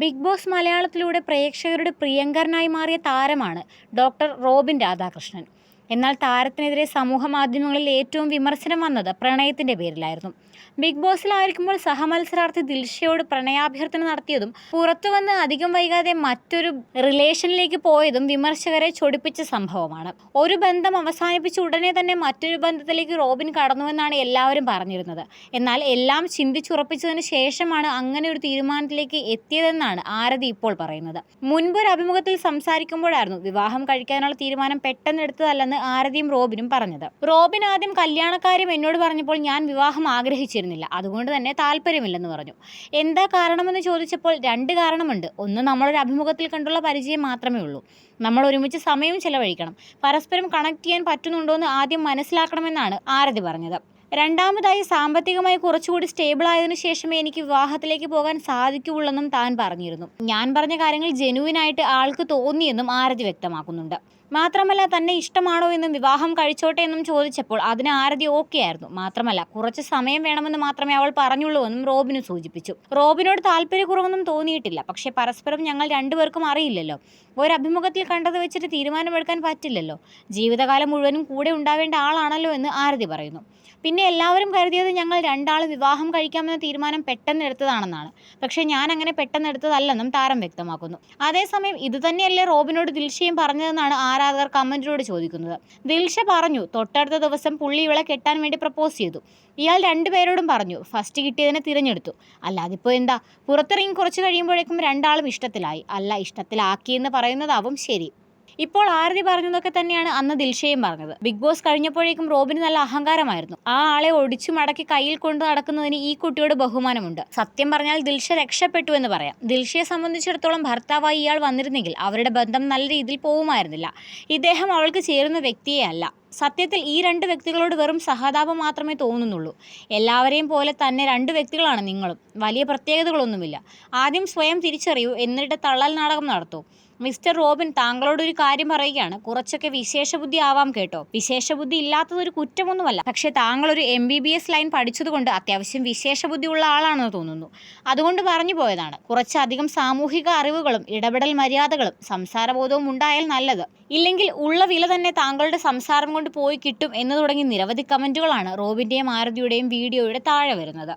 Big boss മലയാളത്തിലൂടെ പ്രേക്ഷകരുടെ പ്രിയങ്കരനായി മാറിയ താരമാണ് ഡോക്ടർ റോബിൻ രാധാകൃഷ്ണൻ. എന്നാൽ താരത്തിനെതിരെ സമൂഹ മാധ്യമങ്ങളിൽ ഏറ്റവും വിമർശനം വന്നത് പ്രണയത്തിന്റെ പേരിലായിരുന്നു. ബിഗ് ബോസിലായിരിക്കുമ്പോൾ സഹമത്സരാർത്ഥി ദിൽഷയോട് പ്രണയാഭ്യർത്ഥന നടത്തിയതും പുറത്തു വന്ന് അധികം വൈകാതെ മറ്റൊരു റിലേഷനിലേക്ക് പോയതും വിമർശകരെ ചൊടിപ്പിച്ച സംഭവമാണ്. ഒരു ബന്ധം അവസാനിപ്പിച്ച ഉടനെ തന്നെ മറ്റൊരു ബന്ധത്തിലേക്ക് റോബിൻ കടന്നുവെന്നാണ് എല്ലാവരും പറഞ്ഞിരുന്നത്. എന്നാൽ എല്ലാം ചിന്തിച്ചുറപ്പിച്ചതിന് ശേഷമാണ് അങ്ങനെ ഒരു തീരുമാനത്തിലേക്ക് എത്തിയതെന്നാണ് ആരതി ഇപ്പോൾ പറയുന്നത്. മുൻപൊരു അഭിമുഖത്തിൽ സംസാരിക്കുമ്പോഴായിരുന്നു വിവാഹം കഴിക്കാനുള്ള തീരുമാനം ആരതിയും റോബിനും പറഞ്ഞത്. റോബിൻ ആദ്യം കല്യാണക്കാര്യം എന്നോട് പറഞ്ഞപ്പോൾ ഞാൻ വിവാഹം ആഗ്രഹിച്ചിരുന്നില്ല. അതുകൊണ്ട് തന്നെ താല്പര്യമില്ലെന്ന് പറഞ്ഞു. എന്താ കാരണമെന്ന് ചോദിച്ചപ്പോൾ രണ്ട് കാരണമുണ്ട്. ഒന്ന് നമ്മളൊരു അഭിമുഖത്തിൽ കണ്ടുള്ള പരിചയം മാത്രമേ ഉള്ളൂ. നമ്മൾ ഒരുമിച്ച് സമയം ചെലവഴിക്കണം. പരസ്പരം കണക്ട് ചെയ്യാൻ പറ്റുന്നുണ്ടോ എന്ന് ആദ്യം മനസ്സിലാക്കണമെന്നാണ് ആരതി പറഞ്ഞത്. രണ്ടാമതായി സാമ്പത്തികമായി കുറച്ചുകൂടി സ്റ്റേബിൾ ആയതിനു ശേഷമേ എനിക്ക് വിവാഹത്തിലേക്ക് പോകാൻ സാധിക്കുകയുള്ളെന്നും താൻ പറഞ്ഞിരുന്നു. ഞാൻ പറഞ്ഞ കാര്യങ്ങൾ ജെനുവിനായിട്ട് ആൾക്ക് തോന്നിയെന്നും ആരതി വ്യക്തമാക്കുന്നുണ്ട്. മാത്രമല്ല തന്നെ ഇഷ്ടമാണോ എന്നും വിവാഹം കഴിച്ചോട്ടെ എന്നും ചോദിച്ചപ്പോൾ അതിന് ആരതി ഓക്കെ ആയിരുന്നു. മാത്രമല്ല കുറച്ച് സമയം വേണമെന്ന് മാത്രമേ അവൾ പറഞ്ഞുള്ളൂ എന്നും റോബിന് സൂചിപ്പിച്ചു. റോബിനോട് താല്പര്യക്കുറവൊന്നും തോന്നിയിട്ടില്ല. പക്ഷേ പരസ്പരം ഞങ്ങൾ രണ്ടുപേർക്കും അറിയില്ലല്ലോ. ഒരഭിമുഖത്തിൽ കണ്ടത് വെച്ചിട്ട് തീരുമാനമെടുക്കാൻ പറ്റില്ലല്ലോ. ജീവിതകാലം മുഴുവനും കൂടെ ഉണ്ടാവേണ്ട ആളാണല്ലോ എന്ന് ആരതി പറയുന്നു. പിന്നെ എല്ലാവരും കരുതിയത് ഞങ്ങൾ രണ്ടാളും വിവാഹം കഴിക്കാമെന്ന തീരുമാനം പെട്ടെന്ന് എടുത്തതാണെന്നാണ്. പക്ഷേ ഞാൻ അങ്ങനെ പെട്ടെന്ന് എടുത്തതല്ലെന്നും താരം വ്യക്തമാക്കുന്നു. അതേസമയം ഇത് തന്നെയല്ലേ റോബിനോട് ദിൽഷയും പറഞ്ഞതെന്നാണ് ആരാധകർ കമന്റിലൂടെ ചോദിക്കുന്നത്. ദിൽഷ പറഞ്ഞു തൊട്ടടുത്ത ദിവസം പുള്ളി ഇവളെ കെട്ടാൻ വേണ്ടി പ്രപ്പോസ് ചെയ്തു. ഇയാൾ രണ്ടുപേരോടും പറഞ്ഞു ഫസ്റ്റ് കിട്ടിയതിനെ തിരഞ്ഞെടുത്തു. അല്ലാതെ ഇപ്പോൾ എന്താ? പുറത്തിറങ്ങി കുറച്ച് കഴിയുമ്പോഴേക്കും രണ്ടാളും ഇഷ്ടത്തിലായി. അല്ല ഇഷ്ടത്തിലാക്കിയെന്ന് പറയുന്നതാവും ശരി. ഇപ്പോൾ ആരതി പറഞ്ഞതൊക്കെ തന്നെയാണ് അന്ന് ദിൽഷയും പറഞ്ഞത്. ബിഗ് ബോസ് കഴിഞ്ഞപ്പോഴേക്കും റോബിന് നല്ല അഹങ്കാരമായിരുന്നു. ആ ആളെ ഒടിച്ചു മടക്കി കയ്യിൽ കൊണ്ട് നടക്കുന്നതിന് ഈ കുട്ടിയോട് ബഹുമാനമുണ്ട്. സത്യം പറഞ്ഞാൽ ദിൽഷ രക്ഷപ്പെട്ടു എന്ന് പറയാം. ദിൽഷയെ സംബന്ധിച്ചിടത്തോളം ഭർത്താവായി ഇയാൾ വന്നിരുന്നെങ്കിൽ അവരുടെ ബന്ധം നല്ല രീതിയിൽ പോകുമായിരുന്നില്ല. ഇദ്ദേഹം അവൾക്ക് ചേരുന്ന വ്യക്തിയെ അല്ല. സത്യത്തിൽ ഈ രണ്ട് വ്യക്തികളോട് വെറും സഹതാപം മാത്രമേ തോന്നുന്നുള്ളൂ. എല്ലാവരെയും പോലെ തന്നെ രണ്ട് വ്യക്തികളാണ് നിങ്ങളും. വലിയ പ്രത്യേകതകളൊന്നുമില്ല. ആദ്യം സ്വയം തിരിച്ചറിയൂ എന്നിട്ട് തള്ളൽ നാടകം നടത്തൂ. മിസ്റ്റർ റോബിൻ താങ്കളോട് ഒരു കാര്യം പറയുകയാണ്. കുറച്ചൊക്കെ വിശേഷബുദ്ധി ആവാം കേട്ടോ. വിശേഷബുദ്ധി ഇല്ലാത്തതൊരു കുറ്റമൊന്നുമല്ല. പക്ഷേ താങ്കൾ ഒരു M B B S line പഠിച്ചതുകൊണ്ട് അത്യാവശ്യം വിശേഷബുദ്ധി ഉള്ള ആളാണെന്ന് തോന്നുന്നു. അതുകൊണ്ട് പറഞ്ഞു പോയതാണ്. കുറച്ചധികം സാമൂഹിക അറിവുകളും ഇടപെടൽ മര്യാദകളും സംസാരബോധവും ഉണ്ടായാൽ നല്ലത്. ഇല്ലെങ്കിൽ ഉള്ള വില തന്നെ താങ്കളുടെ സംസാരം കൊണ്ട് പോയി കിട്ടും എന്ന് തുടങ്ങി നിരവധി കമന്റുകളാണ് റോബിന്റെയും ആരതിയുടെയും വീഡിയോയുടെ താഴെ വരുന്നത്.